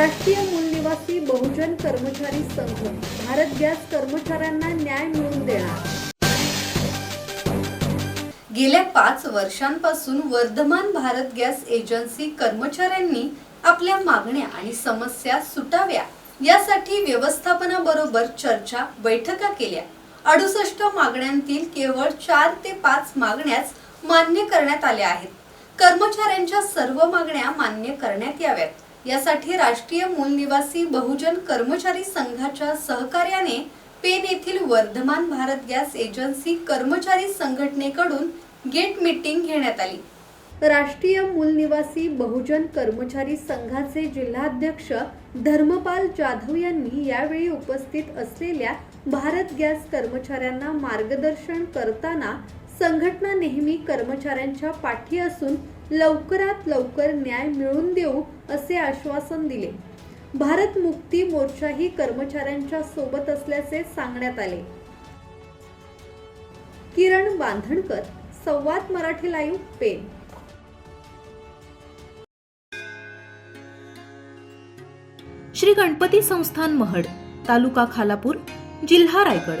राष्ट्रीय मूलनिवासी बहुजन कर्मचारी संघ भारत गॅस कर्मचाऱ्यांना न्याय मिळवून देणार. गेल्या पाच वर्षांपासून वर्धमान भारत गॅस एजन्सी कर्मचाऱ्यांनी आपल्या मागण्या आणि समस्या सुटाव्या यासाठी व्यवस्थापनाबरोबर चर्चा बैठका केल्या. अडुसष्ट मागण्यांतील केवळ चार ते पाच मागण्याच मान्य करण्यात आल्या आहेत. कर्मचाऱ्यांच्या सर्व मागण्या मान्य करण्यात याव्यात. यासाठी राष्ट्रीय मूल निवासी बहुजन कर्मचारी संघाच्या सहकार्याने पेन येथील वर्धमान भारत गॅस एजन्सी कर्मचारी संघटनेकडून गेट मीटिंग घेण्यात आली. राष्ट्रीय मूल निवासी बहुजन कर्मचारी संघाचे जिल्हाध्यक्ष धर्मपाल जाधव यांनी यावेळी उपस्थित असलेल्या भारत गॅस कर्मचाऱ्यांना मार्गदर्शन करताना संघटना नेहमी कर्मचाऱ्यांच्या पाठी असून लवकरात लवकर न्याय मिळवून देऊ असे आश्वासन दिले. भारत मुक्ती मोर्चाही कर्मचाऱ्यांच्या सोबत असल्याचे सांगण्यात आले. किरण बांधणकर संवाद मराठी लाईव्ह पेन श्री गणपती संस्थान महड तालुका खालापूर जिल्हा रायगड.